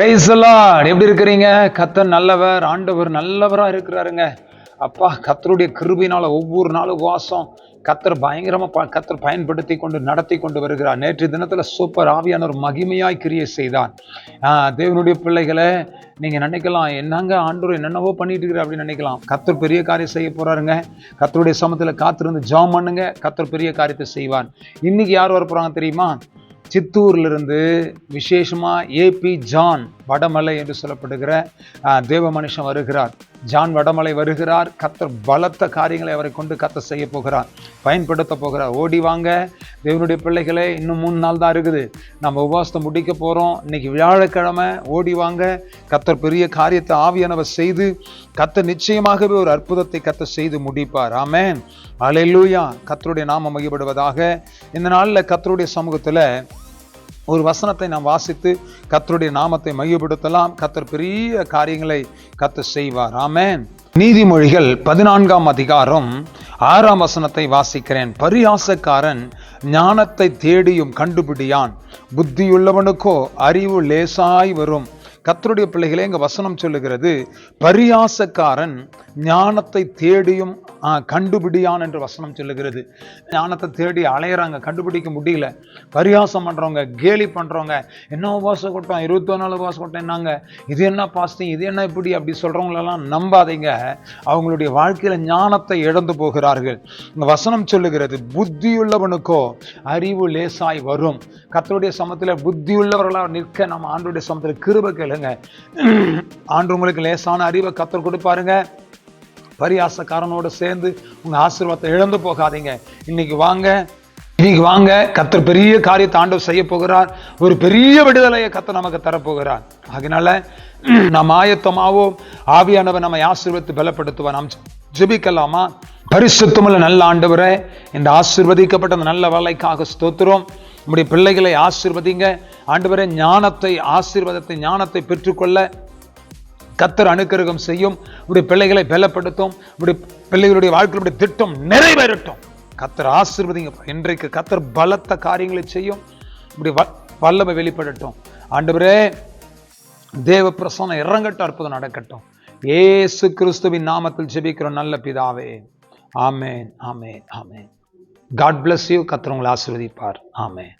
Price எப்படி இருக்கிறீங்க? கத்தர் நல்லவர் ஆண்டவர் நல்லவராக இருக்கிறாருங்க. அப்பா கத்தருடைய கிருபினால் ஒவ்வொரு நாளும் வாசம் கத்தர் பயங்கரமாக ப- கத்தர் பயன்படுத்தி கொண்டு நடத்தி கொண்டு வருகிறார். நேற்று தினத்தில் சூப்பர் ஆவியானவர் மகிமையாய் கிரியை செய்தான் தேவனுடைய பிள்ளைகளை நீங்கள் நினைக்கலாம் என்னங்க ஆண்டோர் என்னென்னவோ பண்ணிட்டு இருக்கிற அப்படின்னு நினைக்கலாம். கத்தர் பெரிய காரியம் செய்ய போகிறாருங்க கத்தருடைய சமத்தில் காத்திருந்து ஜாம் பண்ணுங்க. கத்தர் பெரிய காரியத்தை செய்வார். இன்னைக்கு யார் வர தெரியுமா? சித்தூர்லேருந்து விசேஷமாக ஏபி ஜான் வடமலை என்று சொல்லப்படுகிற தேவ மனுஷன் வருகிறார். ஜான் வடமலை வருகிறார். கத்தர் பலத்த காரியங்களை அவரை கொண்டு கத்த செய்ய போகிறார். பயன்படுத்த போகிறார். ஓடி வாங்க. தேவனுடைய பிள்ளைகளே இன்னும் மூணு நாள் தான் இருக்குது. நம்ம உபவாசத்தை முடிக்க போகிறோம் இன்னைக்கு வியாழக்கிழமை ஓடி வாங்க. கத்தர் பெரிய காரியத்தை ஆவியானவர் செய்து கத்தர் நிச்சயமாகவே ஒரு அற்புதத்தை கத்த செய்து முடிப்பார். ஆமேன். அலையிலூயா கத்தருடைய நாம மகிழ்படுவதாக இந்த நாளில் கத்தருடைய சமூகத்தில் ஒரு வசனத்தை நாம் வாசித்து கத்தருடைய நாமத்தை மையப்படுத்தலாம் கத்தர் பெரிய காரியங்களை கத்தர் செய்வார். ஆமேன். நீதிமொழிகள் பதினான்காம் அதிகாரம் ஆறாம் வசனத்தை வாசிக்கிறேன். பரியாசக்காரன் ஞானத்தை தேடியும் கண்டுபிடியான். புத்தியுள்ளவனுக்கோ அறிவு லேசாய் வரும். கத்தருடைய பிள்ளைகளே இங்கே வசனம் சொல்லுகிறது பரியாசக்காரன் ஞானத்தை தேடியும் கண்டுபிடியான் என்று வசனம் சொல்லுகிறது. ஞானத்தை தேடி அலையிறாங்க கண்டுபிடிக்க முடியல. பரியாசம் பண்ணுறவங்க கேலி பண்ணுறவங்க என்ன உபாச கூட்டம் இருபத்தி நாலு உபவாசம் என்னங்க? இது என்ன பாஸ்டிங் இது என்ன இப்படி அப்படி சொல்கிறவங்களெல்லாம் நம்பாதீங்க. அவங்களுடைய வாழ்க்கையில் ஞானத்தை இழந்து போகிறார்கள். இந்த வசனம் சொல்லுகிறது புத்தியுள்ளவனுக்கோ அறிவு லேசாய் வரும். கத்தருடைய சமத்தில் புத்தியுள்ளவர்களாக நிற்க நம்ம ஆண்டுடைய சமத்தில் கிருப கேளுங்க. ஆண்டு உங்களுக்கு லேசான அறிவை கத்தர் கொடுப்பாருங்க. பரியாசக்காரனோடு சேர்ந்து உங்கள் ஆசீர்வாதத்தை இழந்து போகாதீங்க. இன்னைக்கு வாங்க இன்னைக்கு வாங்க. கத்தர் பெரிய காரியத்தை ஆண்டவர் செய்ய போகிறார். ஒரு பெரிய விடுதலையை கத்தர் நமக்கு தரப்போகிறார். அதனால நாம் ஆயத்தமாவோம் ஆவியானவர் நம்மை ஆசீர்வத்து பலப்படுத்துவார். நாம் ஜெபிக்கலாமா? பரிசுத்தமுள்ள நல்ல ஆண்டவரே இந்த ஆசிர்வதிக்கப்பட்ட அந்த நல்ல வேலைக்காக ஸ்தோத்திரம். நம்முடைய பிள்ளைகளை ஆசிர்வதிங்க. ஆண்டவரே ஞானத்தை ஆசீர்வாதத்தை ஞானத்தை பெற்றுக்கொள்ள கத்தர் அனுக்கிரகம் செய்யும் இப்படி பிள்ளைகளை பலப்படுத்தும் இப்படி பிள்ளைகளுடைய வாழ்க்கையுடைய திட்டம் நிறைவேறட்டும். கத்தர் ஆசீர்வதிங்க. இன்றைக்கு கத்தர் பலத்த காரியங்களை செய்யும் இப்படி வல்லமை வெளிப்படட்டும். ஆண்டவரே தேவ பிரசனம் இறங்கட்டும் அற்புதம் நடக்கட்டும். ஏசு கிறிஸ்துவின் நாமத்தில் ஜெபிக்கிறோம் நல்ல பிதாவே. ஆமேன் ஆமேன் ஆமேன். காட் பிளஸ் யூ கத்தர் உங்களை ஆசிர்வதிப்பார். ஆமென்.